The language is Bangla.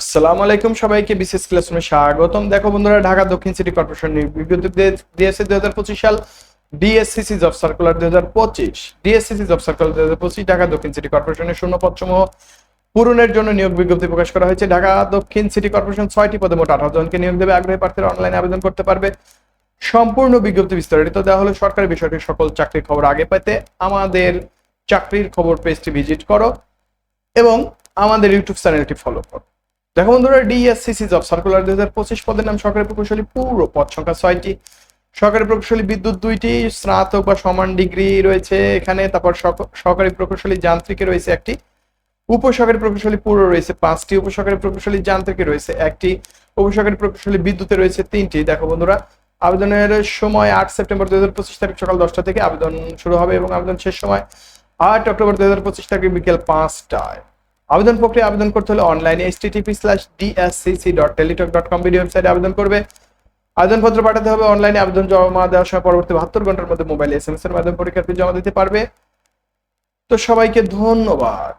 আসসালামু আলাইকুম সবাইকে বিশেষ ক্লাসরুমে স্বাগতম। দেখো বন্ধুরা, ঢাকা দক্ষিণ সিটি কর্পোরেশন বিজ্ঞপ্তি দিয়েছে দুই হাজার পঁচিশ সাল ডিএসসিসি জব সার্কুলার দুই হাজার পঁচিশ। ডিএসসিসি জব সার্কুলার দুই হাজার পঁচিশ, ঢাকা দক্ষিণ সিটি কর্পোরেশনের শূন্য পদসমূহ পূরণের জন্য নিয়োগ বিজ্ঞপ্তি প্রকাশ করা হয়েছে। ঢাকা দক্ষিণ সিটি কর্পোরেশন ছয়টি পদে মোট আঠারো জনকে নিয়োগ দেবে। আগ্রহী প্রার্থীরা অনলাইনে আবেদন করতে পারবে। সম্পূর্ণ বিজ্ঞপ্তি বিস্তারিত দেওয়া হলো সরকারি বেসরকারি সকল চাকরির খবর আগে পেতে আমাদের চাকরির খবর পেজটি ভিজিট করো এবং আমাদের ইউটিউব চ্যানেলটি ফলো করো। দেখো বন্ধুরা ডিএসসিসি জব সার্কুলার দুই হাজার পঁচিশ পদের নাম সরকারি প্রকৌশলী, পুরো পদ সংখ্যা ছয়টি। সরকারি প্রকৌশলী বিদ্যুৎ দুইটি, স্নাতক বা সমান ডিগ্রি রয়েছে এখানে। তারপর সহকারী প্রকৌশলী যান্ত্রিকে রয়েছে একটি। উপসহকারী প্রকৌশলী পুরো রয়েছে পাঁচটি। উপসহকারী প্রকৌশলী যান্ত্রিকে রয়েছে একটি। উপসহকারী প্রকৌশলী বিদ্যুতে রয়েছে তিনটি। দেখো বন্ধুরা, আবেদনের সময় আট সেপ্টেম্বর দুই হাজার পঁচিশ তারিখ সকাল দশটা থেকে আবেদন শুরু হবে এবং আবেদন শেষ সময় আট অক্টোবর দুই হাজার পঁচিশ তারিখ বিকেল পাঁচটায়। আবেদন প্রক্রিয়া আবেদন করতে হলে অনলাইনে S HTTP slash DSCC dot Teletalk dot video ওয়েবসাইটে আবেদন করবে। আবেদনপত্র পাঠাতে হবে অনলাইনে আবেদন জমা দেওয়ার সময় পরবর্তী বাহাত্তর ঘণ্টার মধ্যে মোবাইল এস এম এস এর মাধ্যমে পরীক্ষার ফি জমা দিতে পারবে। তো সবাইকে ধন্যবাদ।